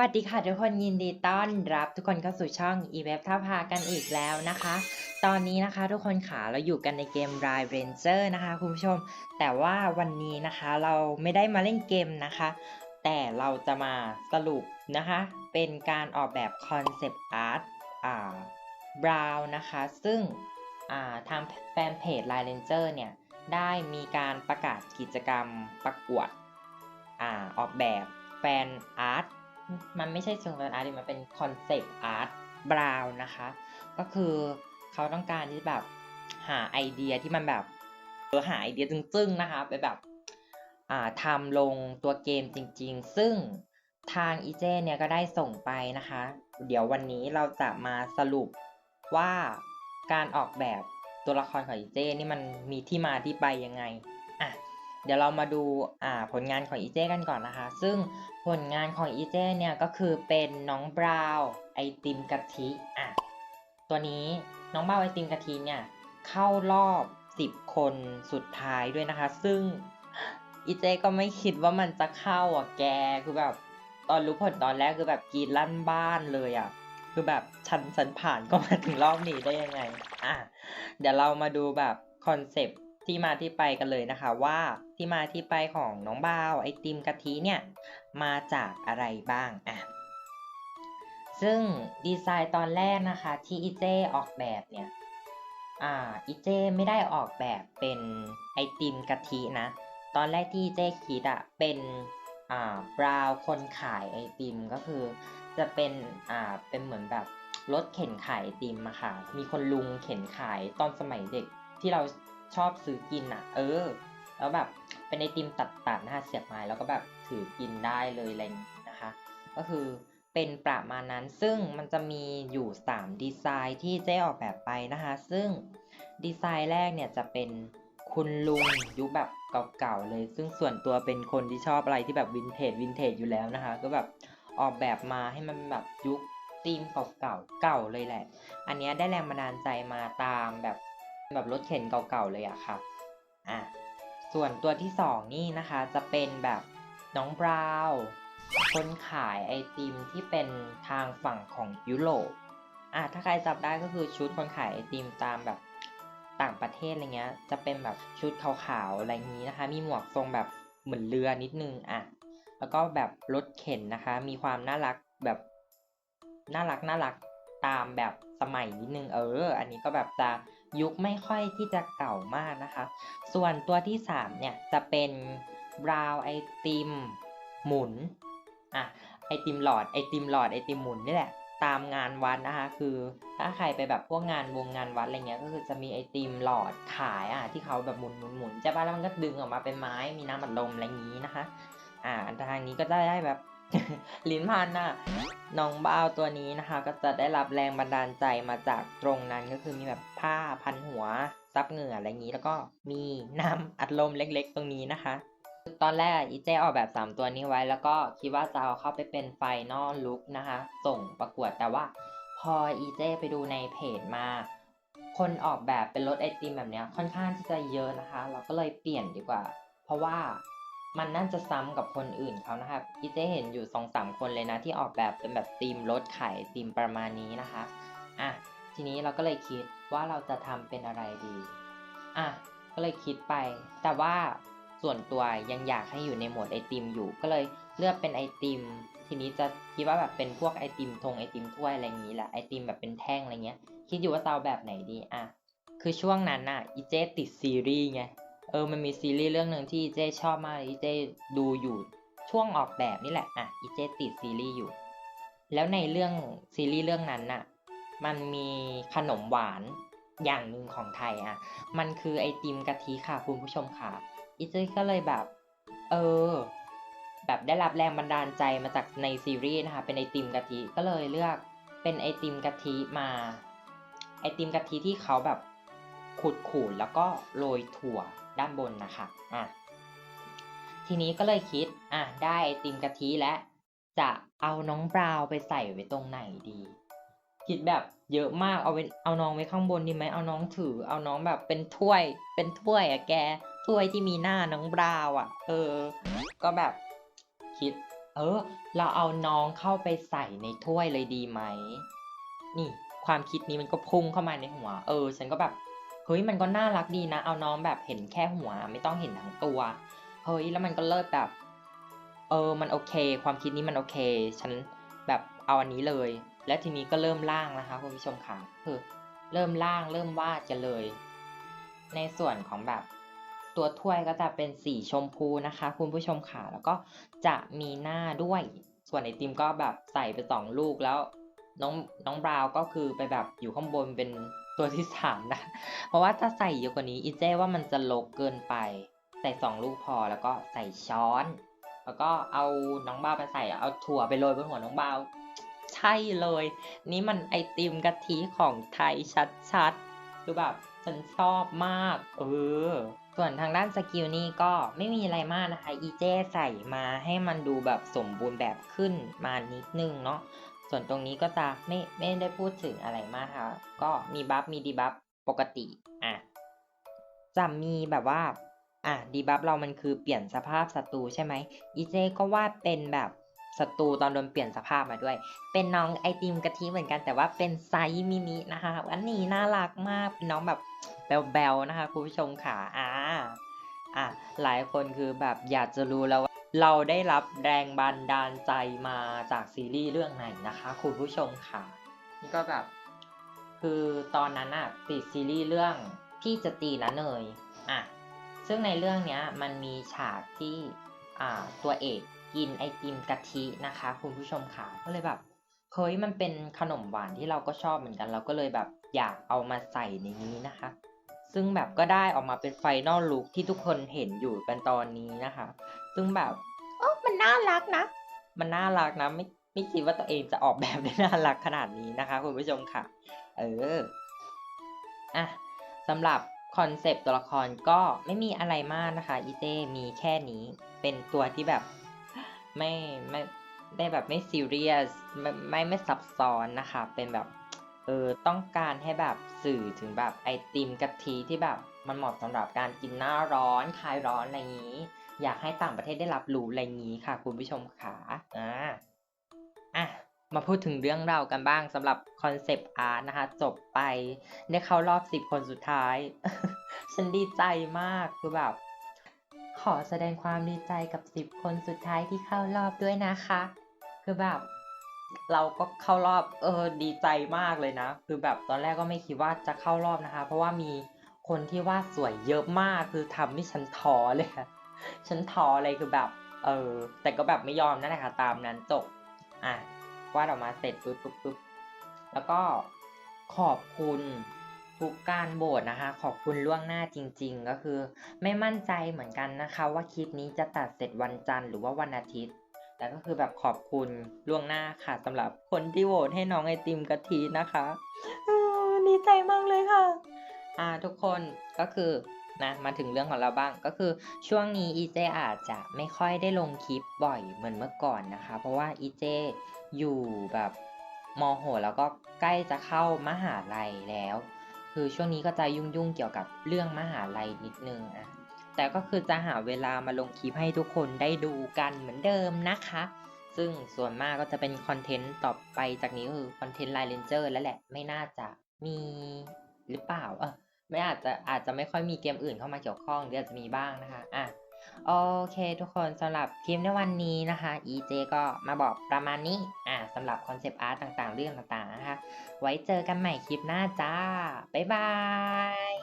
วัสดีค่ะทุกคนยินดีต้อนรับทุกคนเข้าสู่ช่อง e w e b ท่าพากันอีกแล้วนะคะ ตอนนี้นะคะทุกคนขาเราอยู่กันในเกม r i Ranger นะคะคุณผู้ชม แต่ว่าวันนี้นะคะเราไม่ได้มาเล่นเกมนะคะ แต่เราจะมาสรุปนะคะ เป็นการออกแบบคอนเซปต์อาร์ตอ่าบราวนะคะ ซึ่งอ่าทางแฟนเพจ r i Ranger เนี่ยได้มีการประกาศกิจกรรมประกวดอ่าออกแบบแฟนอาร์ต มันไม่ใช่เชิงแฟนอาร์ตมันเป็นคอนเซปต์อาร์ตบราวนะคะ ก็คือเขาต้องการที่แบบหาไอเดียที่มันแบบเออหาไอเดียจึ้งๆนะคะไปแบบทำลงตัวเกมจริงๆ ซึ่งทางอีเจเนี่ยก็ได้ส่งไปนะคะ เดี๋ยววันนี้เราจะมาสรุปว่าการออกแบบตัวละครของอีเจนี่มันมีที่มาที่ไปยังไง เดี๋ยวเรามาดูอ่าผลงานของอีเจ้กันก่อนนะคะ ซึ่งผลงานของอีเจ้เนี่ยก็คือเป็นน้องบราวน์ไอติมกะทิอะตัวนี้น้องบราวน์ไอติมกะทิเนี่ยเข้ารอบ 10 คนสุดท้ายด้วยนะคะ ซึ่งอีเจ้ก็ไม่คิดว่ามันจะเข้าอะแกคือแบบตอนรู้ผลตอนแรกคือแบบกีดลั่นบ้านเลยอะคือแบบฉันฉันผ่านก็มาถึงรอบนี้ได้ยังไงอะเดี๋ยวเรามาดูแบบคอนเซปต์ ที่มาที่ไปกันเลยนะคะว่าที่มาที่ไปของน้องบ่าวไอติมกะทิเนี่ยมาจากอะไรบ้างอะซึ่งดีไซน์ตอนแรกนะคะที่อีเจออกแบบเนี่ยอ่าอีเจไม่ได้ออกแบบเป็นไอติมกะทินะ ตอนแรกที่อีเจคิดอะเป็นอ่าบราวคนขายไอติมก็คือ จะเป็นอ่าเป็นเหมือนแบบรถเข็นขายไอติมอะค่ะมีคนลุงเข็นขายตอนสมัยเด็กที่เรา ชอบซื้อกินอะเออ แล้วแบบเป็นไอติมตัดๆนะคะเสียบไม้แล้วก็แบบถือกินได้เลยอะไรอย่างนะคะ ก็คือเป็นประมาณนั้นซึ่งมันจะมีอยู่ 3 ดีไซน์ที่เจ๊ออกแบบไปนะคะ ซึ่งดีไซน์แรกเนี่ยจะเป็นคุณลุงยุคแบบเก่าๆเลย ซึ่งส่วนตัวเป็นคนที่ชอบอะไรที่แบบวินเทจวินเทจอยู่แล้วนะคะ ก็แบบออกแบบมาให้มันแบบยุคธีมเก่าๆเก่าเลยแหละ อันนี้ได้แรงบันดาลใจมาตามแบบ แบบรถเข็นเก่าๆเลยอะค่ะอะส่วนตัวที่สองนี่นะคะจะเป็นแบบน้องบราวน์คนขายไอติมที่เป็นทางฝั่งของยุโรปอะถ้าใครจับได้ก็คือชุดคนขายไอติมตามแบบต่างประเทศอะไรเงี้ย จะเป็นแบบชุดขาวๆอะไรอย่างนี้นะคะ มีหมวกทรงแบบเหมือนเรือนิดนึงอะแล้วก็แบบรถเข็นนะคะ มีความน่ารักแบบน่ารักน่ารักตามแบบสมัยนิดนึงเออ อันนี้ก็แบบจะ ยุคไม่ค่อยที่จะเก่ามากนะคะ ส่วนตัวที่ 3 เนี่ย จะเป็นบราวไอติมหมุนอะไอติมหลอดไอติมหลอดไอติมหมุนนี่แหละตามงานวัดนะคะ คือถ้าใครไปแบบพวกงานวงงานวัดอะไรเงี้ยก็คือจะมีไอติมหลอดขายอะที่เขาแบบหมุนหมุนหมุนใช่ปะแล้วมันก็ดึงออกมาเป็นไม้มีน้ำอัดลมอะไรอย่างนี้นะคะ อ่าทางนี้ก็จะได้แบบ ลิ้นพันน่ะน้องบ้าวตัวนี้นะคะ ก็จะได้รับแรงบันดาลใจมาจากตรงนั้นก็คือมีแบบผ้าพันหัวซับเหงื่ออะไรอย่างนี้แล้วก็มีน้ำอัดลมเล็กๆ ตรงนี้นะคะ ตอนแรกอีเจออกแบบ 3 ตัวนี้ไว้แล้วก็คิดว่าจะเอาเข้าไปเป็นไฟนอลลุกนะคะ ส่งประกวดแต่ว่าพออีเจไปดูในเพจมา คนออกแบบเป็นรถไอติมแบบเนี้ยค่อนข้างที่จะเยอะนะคะ เราก็เลยเปลี่ยนดีกว่า เพราะว่า มันน่าจะซ้ำกับคนอื่นเขานะครับอีเจเห็นอยู่สองสามคนเลยนะที่ออกแบบเป็นแบบธีมรถขายไอติมประมาณนี้นะคะอะทีนี้เราก็เลยคิดว่าเราจะทำเป็นอะไรดีอะก็เลยคิดไป แต่ว่าส่วนตัวยังอยากให้อยู่ในโหมดไอติมอยู่ ก็เลยเลือกเป็นไอติม ทีนี้จะคิดว่าแบบเป็นพวกไอติมทงไอติมถ้วยอะไรอย่างนี้แหละไอติมแบบเป็นแท่งอะไรเงี้ย คิดอยู่ว่าจะเอาแบบไหนดีอะคือช่วงนั้นน่ะอีเจติดซีรีส์ไง เออมันมีซีรีส์เรื่องหนึ่งที่เจชอบมากอีเจดูอยู่ช่วงออกแบบนี่แหละอะอีเจติดซีรีส์อยู่ แล้วในเรื่องซีรีส์เรื่องนั้นน่ะมันมีขนมหวานอย่างหนึ่งของไทยอะ มันคือไอติมกะทิค่ะคุณผู้ชมค่ะอีเจก็เลยแบบ เออ แบบได้รับแรงบันดาลใจมาจากในซีรีส์นะคะเป็นไอติมกะทิก็เลยเลือกเป็นไอติมกะทิมา ไอติมกะทิที่เขาแบบขูดขูดแล้วก็โรยถั่ว ด้านบนนะคะอะทีนี้ก็เลยคิดอะได้ไอติมกะทิและ จะเอาน้องบราวไปใส่ไว้ตรงไหนดี คิดแบบเยอะมากเอาไว้เอาน้องไว้ข้างบนดีไหมเอาน้องถือ เอาน้องแบบเป็นถ้วย เป็นถ้วยอะแกถ้วยที่มีหน้าน้องบราวอะเออ ก็แบบคิด เออ เราเอาน้องเข้าไปใส่ในถ้วยเลยดีไหมนี่ ความคิดนี้มันก็พุ่งเข้ามาในหัว เออ ฉันก็แบบ เฮ้ยมันก็น่ารักดีนะ เอาน้องแบบเห็นแค่หัว ไม่ต้องเห็นทั้งตัว เฮ้ยแล้วมันก็เลิศแบบ เออมันโอเค ความคิดนี้มันโอเค ฉันแบบเอาอันนี้เลย และทีนี้ก็เริ่มร่างนะคะคุณผู้ชมค่ะคือเริ่มร่างเริ่มวาดกันเลย ในส่วนของแบบตัวถ้วยก็จะเป็นสีชมพูนะคะ คุณผู้ชมค่ะแล้วก็จะมีหน้าด้วย ส่วนไอติมก็แบบใส่ไปสองลูกแล้วน้องน้องบราวก็คือไปแบบอยู่ข้างบนเป็น ตัวที่สามนะ เพราะว่าถ้าใส่เยอะกว่านี้อีเจ้ว่ามันจะลกเกินไป ใส่สองลูกพอแล้วก็ใส่ช้อน แล้วก็เอาน้องบาวไปใส่เอาถั่วไปโรยบนหัวน้องบาวใช่เลย นี่มันไอติมกะทิของไทยชัดๆคือแบบฉันชอบมากเออส่วนทางด้านสกิลนี่ก็ไม่มีอะไรมากนะคะอีเจใส่มาให้มันดูแบบสมบูรณ์แบบขึ้นมานิดนึงเนาะ ส่วนตรงนี้ก็จะไม่ไม่ได้พูดถึงอะไรมากค่ะก็มีบัฟมีดีบัฟปกติอะจะมีแบบว่าอะดีบัฟเรามันคือเปลี่ยนสภาพศัตรูใช่ไหมอีเจก็วาดเป็นแบบศัตรูตอนโดนเปลี่ยนสภาพมาด้วย เป็นน้องไอติมกะทิเหมือนกันแต่ว่าเป็นไซส์มินินะคะอันนี้น่ารักมากเป็นน้องแบบแบลๆนะคะคุณผู้ชมค่ะอ่าอะหลายคนคือแบบอยากจะรู้แล้ว เราได้รับแรงบันดาลใจมาจากซีรีส์เรื่องไหนนะคะ คุณผู้ชมค่ะ นี่ก็แบบ คือตอนนั้นอะติดซีรีส์เรื่องพี่จะตีนะเนยอะซึ่งในเรื่องเนี้ยมันมีฉากที่อ่าตัวเอกกินไอติมกะทินะคะ คุณผู้ชมค่ะก็เลยแบบเฮ้ยมันเป็นขนมหวานที่เราก็ชอบเหมือนกัน เราก็เลยแบบอยากเอามาใส่ในนี้นะคะ ซึ่งแบบก็ได้ออกมาเป็นไฟนอลลุคที่ทุกคนเห็นอยู่กันตอนนี้นะคะ ซึ่งแบบเออมันน่ารักนะ มันน่ารักนะไม่ไม่คิดว่าตัวเองจะออกแบบได้น่ารักขนาดนี้นะคะคุณผู้ชมค่ะ เอออะสำหรับคอนเซปต์ตัวละครก็ไม่มีอะไรมากนะคะอีเต้มีแค่นี้เป็นตัวที่แบบไม่ไม่ได้แบบไม่ซีเรียสไม่ไม่ไม่ซับซ้อนนะคะ เป็นแบบเออต้องการให้แบบสื่อถึงแบบไอติมกะทิที่แบบมันเหมาะสำหรับการกินหน้าร้อนคลายร้อนอะไรอย่างนี้ อยากให้ต่างประเทศได้รับรู้อะไรงนี้ค่ะ คุณผู้ชมค่ะอ่าอะมาพูดถึงเรื่องเรากันบ้างสำหรับคอนเซปต์อาร์ตนะคะ จบไปได้เข้ารอบ 10 คนสุดท้าย ฉันดีใจมากคือแบบ ขอแสดงความดีใจกับ 10 คนสุดท้ายที่เข้ารอบด้วยนะคะ คือแบบ เราก็เข้ารอบเออดีใจมากเลยนะ คือแบบตอนแรกก็ไม่คิดว่าจะเข้ารอบนะคะ เพราะว่ามีคนที่วาดสวยเยอะมากคือทำให้ฉันท้อเลยค่ะ ฉันท้อเลยคือแบบ เออ แต่ก็แบบไม่ยอมนั่นแหละค่ะ ตามนั้นจบ อะวาดออกมาเสร็จปุ๊บปุ๊บปุ๊บแล้วก็ขอบคุณทุกการโบสนะคะ ขอบคุณล่วงหน้าจริง ๆ ก็คือ ไม่มั่นใจเหมือนกันนะคะ ว่าคลิปนี้จะตัดเสร็จวันจันทร์หรือว่าวันอาทิตย์ แต่ก็คือแบบขอบคุณล่วงหน้าค่ะสำหรับคนที่โหวตให้น้องไอติมกะทินะคะดีใจมากเลยค่ะ อ่าทุกคนก็คือ นะมาถึงเรื่องของเราบ้างก็คือช่วงนี้อีเจอาจจะไม่ค่อยได้ลงคลิปบ่อยเหมือนเมื่อก่อนนะคะ เพราะว่าอีเจอยู่แบบมโหแล้วก็ใกล้จะเข้ามหาลัยแล้ว คือช่วงนี้ก็จะยุ่งๆเกี่ยวกับเรื่องมหาลัยนิดนึงอะแต่ก็คือจะหาเวลามาลงคลิปให้ทุกคนได้ดูกันเหมือนเดิมนะคะ ซึ่งส่วนมากก็จะเป็นคอนเทนต์ต่อไปจากนี้คือคอนเทนต์ไลน์เลนเจอร์แล้วแหละไม่น่าจะมีหรือเปล่าเออ ไม่อาจจะอาจจะไม่ค่อยมีเกมอื่นเข้ามาเกี่ยวข้องหรืออาจจะมีบ้างนะคะอะโอเคทุกคนสำหรับคลิปในวันนี้นะคะ EJ ก็มาบอกประมาณนี้อะสำหรับคอนเซปต์อาร์ตต่างๆ เรื่องต่างๆนะคะ ไว้เจอกันใหม่คลิปหน้าจ้า บ๊ายบาย